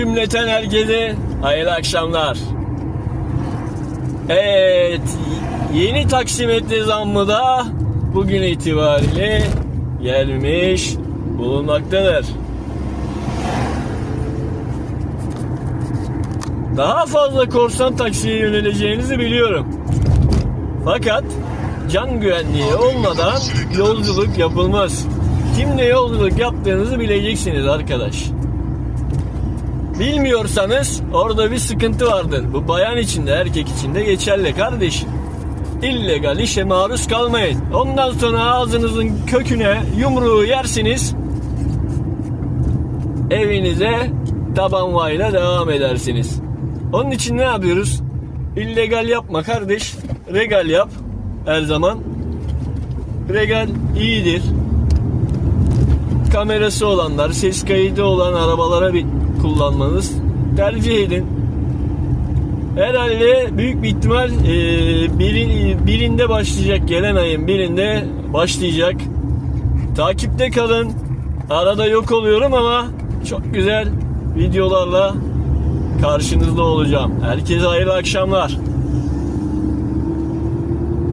cümleten herkese hayırlı akşamlar. Evet, yeni taksimetre zammı da bugün itibariyle gelmiş bulunmaktadır. Daha fazla korsan taksiye yöneleceğinizi biliyorum. Fakat can güvenliği olmadan yolculuk yapılmaz. Kimle yolculuk yaptığınızı bileceksiniz arkadaş. Bilmiyorsanız orada bir sıkıntı vardır. Bu bayan için de erkek için de geçerli kardeşim. İllegal işe maruz kalmayın. Ondan sonra ağzınızın köküne yumruğu yersiniz. Evinize tabanvayla devam edersiniz. Onun için ne yapıyoruz? İllegal yapma kardeş. Regal yap. Her zaman. Regal iyidir. Kamerası olanlar, ses kaydı olan arabalara bir kullanmanız tercih edin. Herhalde büyük bir ihtimal e, birin, birinde başlayacak gelen ayın birinde başlayacak. Takipte kalın. Arada yok oluyorum ama çok güzel videolarla karşınızda olacağım. Herkese hayırlı akşamlar.